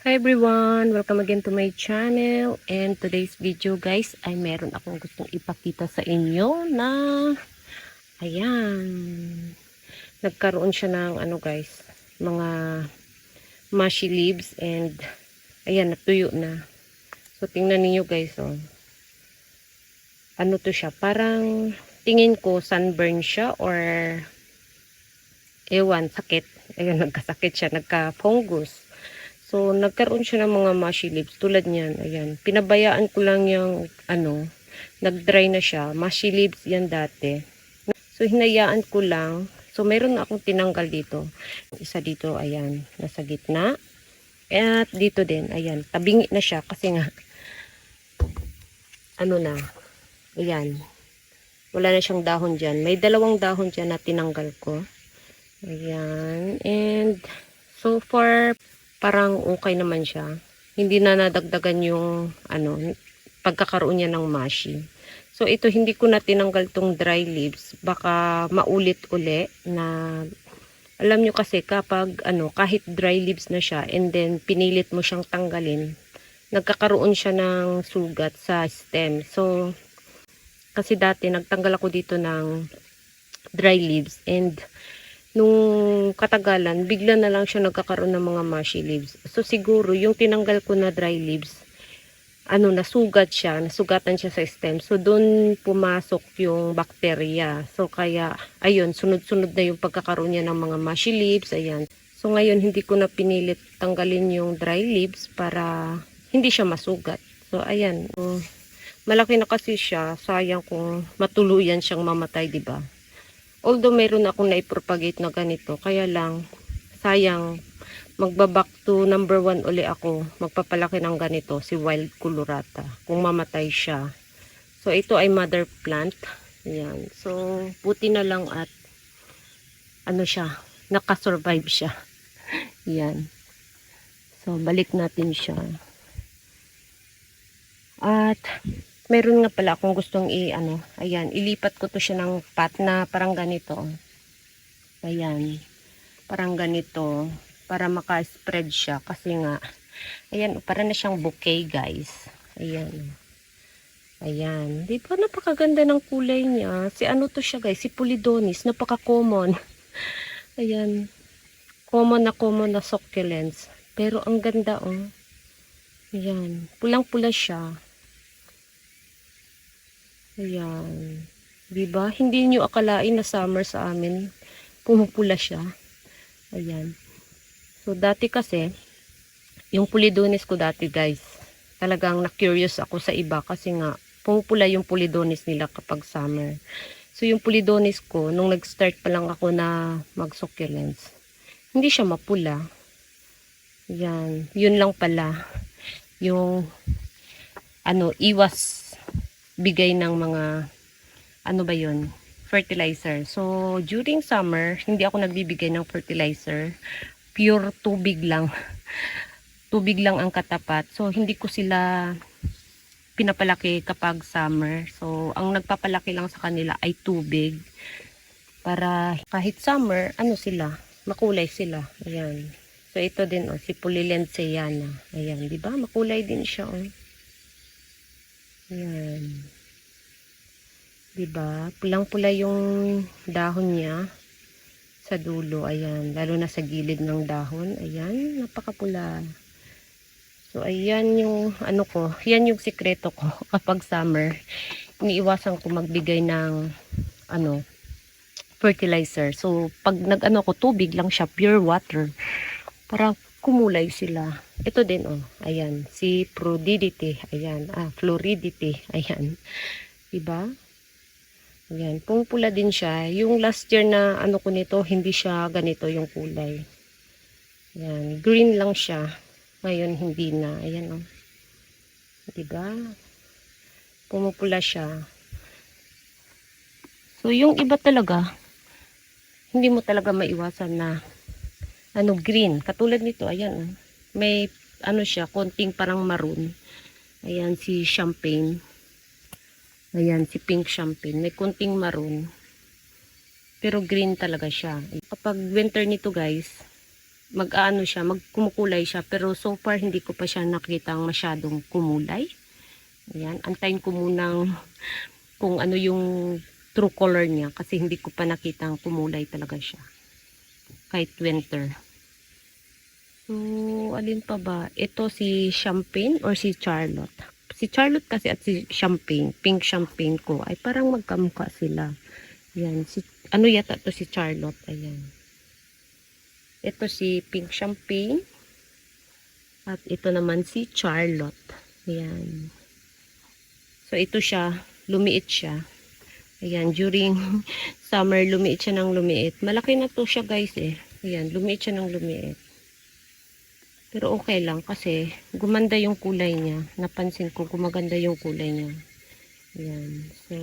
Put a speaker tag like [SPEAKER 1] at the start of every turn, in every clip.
[SPEAKER 1] Hi everyone! Welcome again to my channel. And today's video guys ay meron akong gustong ipakita sa inyo na ayan nagkaroon siya ng ano guys mga mushy leaves and ayan natuyo na. So tingnan niyo guys oh. Ano to siya? Parang tingin ko sunburn siya or ewan sakit. Ayun nagkasakit siya nagka fungus So, nagkaroon siya ng mga mushy leaves. Tulad niyan, ayan. Pinabayaan ko lang yung, ano, nag-dry na siya. Mushy leaves yan dati. So, hinayaan ko lang. So, meron na akong tinanggal dito. Isa dito, ayan, nasa gitna. At dito din, ayan, tabingi na siya kasi nga, ano na, ayan, wala na siyang dahon dyan. May dalawang dahon dyan na tinanggal ko. Ayan, and so far, parang okay naman siya. Hindi na nadagdagan yung ano, pagkakaroon niya ng mushy. So ito hindi ko na tinanggal tong dry leaves. Baka maulit uli na alam nyo kasi kapag ano, kahit dry leaves na siya and then pinilit mo siyang tanggalin, nagkakaroon siya ng sugat sa stem. So kasi dati nagtanggal ako dito ng dry leaves and nung katagalan, bigla na lang siya nagkakaroon ng mga mushy leaves. So siguro, yung tinanggal ko na dry leaves, ano, nasugat siya, nasugatan siya sa stem. So doon pumasok yung bacteria. So kaya, ayun, sunod-sunod na yung pagkakaroon niya ng mga mushy leaves, ayan. So ngayon, hindi ko na pinilit tanggalin yung dry leaves para hindi siya masugat. So ayan, um, malaki na kasi siya, sayang kung matuluyan siyang mamatay, di ba? Although meron akong naipropagate na ganito, kaya lang, sayang, magbaback to number one uli ako, magpapalaki ng ganito, si wild colorata, kung mamatay siya. So, ito ay mother plant. Yan. So, buti na lang at, ano siya, nakasurvive siya. Yan. So, balik natin siya. At, meron nga pala akong gustong i ano, ayan, ilipat ko to siya ng pot na parang ganito. Ayan. Parang ganito para maka-spread siya kasi nga ayan, para na siyang bouquet, guys. Ayan. Ayan. Di ba napakaganda ng kulay niya? Si ano to siya, guys? Si Polidonis. Napaka-common. ayan. Common na common na succulents. Pero ang ganda, oh. Ayan. Pulang-pula siya. Ayan. Diba? Hindi nyo akalain na summer sa amin. Pumupula siya. Ayan. So, dati kasi, yung pulidonis ko dati, guys, talagang na-curious ako sa iba kasi nga, pumupula yung pulidonis nila kapag summer. So, yung pulidonis ko, nung nag-start pa lang ako na mag-succulents, hindi siya mapula. Yan. Yun lang pala. Yung, ano, iwas bigay ng mga ano ba yun fertilizer. So during summer hindi ako nagbibigay ng fertilizer. Pure tubig lang. Tubig lang ang katapat. So hindi ko sila pinapalaki kapag summer. So ang nagpapalaki lang sa kanila ay tubig. Para kahit summer ano sila? Makulay sila. Ayan. So ito din oh si Pulilenseana ayan di ba? Makulay din siya oh Ayan. Diba? Pulang-pula yung dahon niya sa dulo. Ayan. Lalo na sa gilid ng dahon. Ayan. Napakapula. So, ayan yung ano ko. Yan yung sikreto ko kapag summer. Iniiwasan ko magbigay ng ano fertilizer. So, pag nag-ano ko, tubig lang siya. Pure water. Para kumulay sila. Ito din, oh. Ayan. Si Prudidity. Ayan. Ah, Floridity. Ayan. Diba? Ayan. Pumupula din siya. Yung last year na ano ko nito, hindi siya ganito yung kulay. Ayan. Green lang siya. Ngayon, hindi na. Ayan, oh. Diba? Pumupula siya. So, yung iba talaga, hindi mo talaga maiwasan na ano green katulad nito ayan oh. may ano siya konting parang maroon ayan si champagne ayan si pink champagne may konting maroon pero green talaga siya kapag winter nito guys mag-ano siya, magkumukulay siya. Pero so far, hindi ko pa siya nakitang masyadong kumulay. Ayan, antayin ko munang kung ano yung true color niya kasi hindi ko pa nakitang kumulay talaga siya. Kahit winter. So, alin pa ba? Ito si Champagne or si Charlotte? Si Charlotte kasi at si Champagne, pink Champagne ko, ay parang magkamukha sila. Yan, si, ano yata to si Charlotte? Ayan. Ito si Pink Champagne. At ito naman si Charlotte. Ayan. So, ito siya. Lumiit siya. Ayan, during summer, lumiit siya ng lumiit. Malaki na to siya guys eh. Ayan, lumiit siya ng lumiit. Pero okay lang kasi gumanda yung kulay niya. Napansin ko gumaganda yung kulay niya. Ayan. So,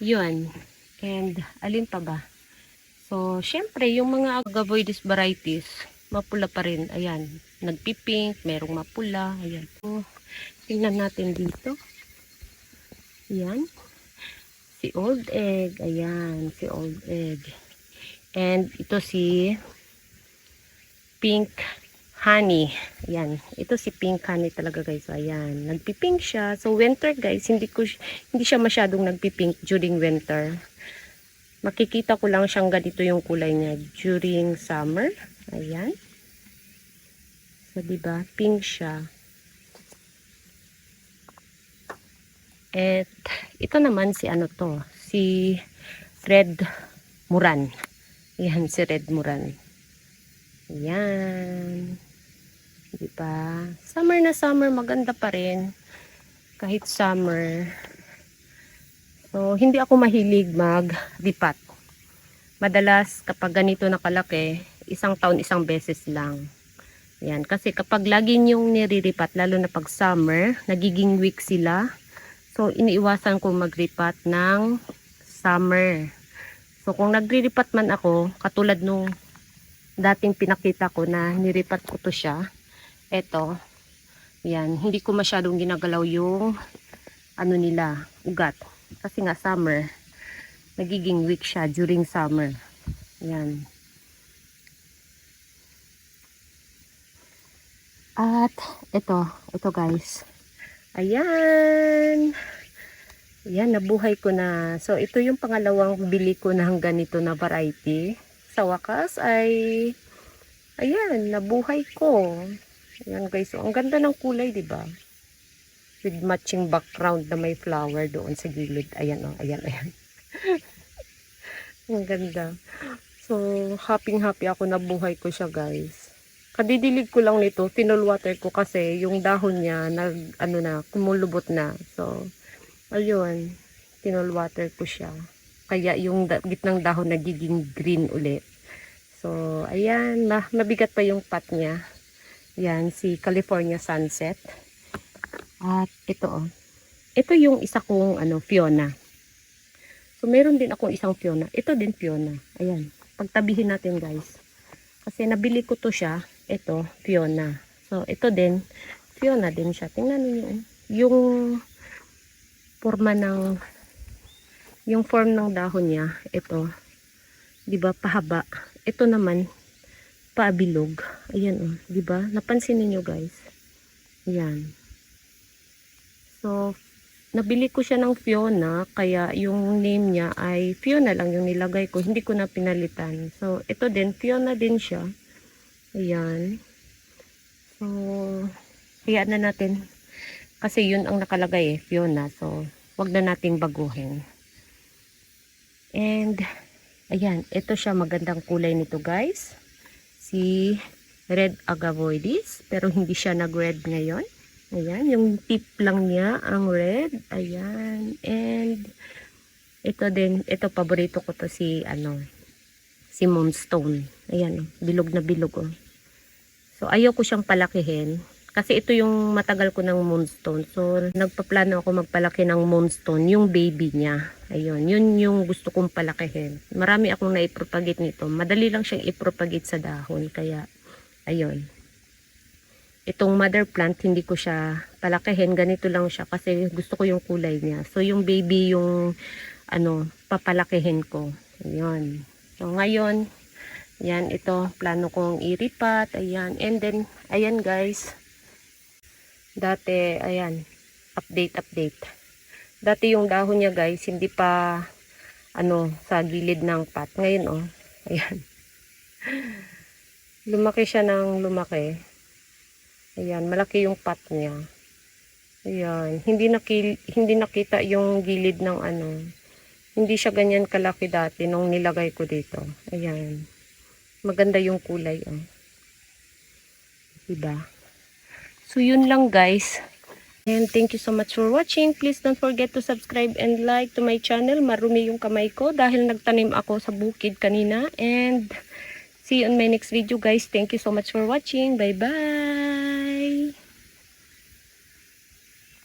[SPEAKER 1] yun. And, alin pa ba? So, syempre, yung mga agavoides varieties, mapula pa rin. Ayan. Nagpipink, merong mapula. Ayan. So, tingnan natin dito. Ayan. Si Old Egg. Ayan. Si Old Egg. And, ito si Pink Honey. Ayan. Ito si Pink Honey talaga guys. Ayan. Nagpipink siya. So, winter guys, hindi, ko, hindi siya masyadong nagpipink during winter. Makikita ko lang siyang ganito yung kulay niya during summer. Ayan. So, diba? Pink siya. At, ito naman si ano to. Si Red Muran. Ayan, si Red Muran. Ayan. Diba? Summer na summer, maganda pa rin. Kahit summer. So, hindi ako mahilig mag-dipat. Madalas, kapag ganito nakalaki, isang taon, isang beses lang. Yan. Kasi kapag lagi yung niriripat, lalo na pag summer, nagiging weak sila. So, iniiwasan ko magripat ng summer. So, kung nagriripat man ako, katulad nung dating pinakita ko na niripat ko to siya, eto, yan, hindi ko masyadong ginagalaw yung ano nila, ugat. Kasi nga summer, nagiging weak siya during summer. Yan. At ito, ito guys. Ayan. Ayan, nabuhay ko na. So, ito yung pangalawang bili ko ng ganito na variety. Sa wakas ay, ayan, nabuhay ko. Ayan guys, so, ang ganda ng kulay, di ba? With matching background na may flower doon sa gilid. Ayan, oh, ayan, ayan. ang ganda. So, happy-happy ako nabuhay ko siya, guys. Kadidilig ko lang nito, tinol water ko kasi yung dahon niya nag ano na, kumulubot na. So, ayun, tinol water ko siya. Kaya yung da- gitnang dahon nagiging green ulit. So, ayan, ma- mabigat pa yung pot niya. Yan, si California Sunset. At ito oh. Ito yung isa kong ano, Fiona. So, meron din akong isang Fiona. Ito din Fiona. Ayan. Pagtabihin natin guys. Kasi nabili ko to siya. Ito, Fiona. So, ito din. Fiona din siya. Tingnan niyo. Yung forma ng yung form ng dahon niya. Ito. di ba pahaba. Ito naman, paabilog. Ayan oh. di ba Napansin niyo guys. Ayan. So, nabili ko siya ng Fiona, kaya yung name niya ay Fiona lang yung nilagay ko. Hindi ko na pinalitan. So, ito din, Fiona din siya. Ayan. So, hayaan na natin. Kasi yun ang nakalagay eh, Fiona. So, wag na nating baguhin. And, ayan, ito siya magandang kulay nito guys. Si Red Agavoides. Pero hindi siya nag-red ngayon. Ayan, yung tip lang niya ang red. Ayan. And ito din, ito paborito ko to si ano, si Moonstone. Ayan, bilog na bilog oh. So ayaw ko siyang palakihin kasi ito yung matagal ko ng Moonstone. So nagpaplano ako magpalaki ng Moonstone, yung baby niya. Ayun, yun yung gusto kong palakihin. Marami akong naipropagate nito. Madali lang siyang ipropagate sa dahon kaya ayun itong mother plant, hindi ko siya palakihin. Ganito lang siya kasi gusto ko yung kulay niya. So, yung baby yung ano, papalakihin ko. Ayun. So, ngayon, Yan, ito, plano kong iripat. Ayan, and then, ayan guys. Dati, ayan, update, update. Dati yung dahon niya guys, hindi pa, ano, sa gilid ng pot. Ngayon, oh, ayan. lumaki siya ng lumaki. Ayan, malaki yung pot niya. Ayan, hindi, naki, hindi nakita yung gilid ng ano. Hindi siya ganyan kalaki dati nung nilagay ko dito. Ayan. Maganda yung kulay, oh. Diba? So, yun lang guys. And thank you so much for watching. Please don't forget to subscribe and like to my channel. Marumi yung kamay ko dahil nagtanim ako sa bukid kanina. And see you on my next video guys. Thank you so much for watching. Bye-bye!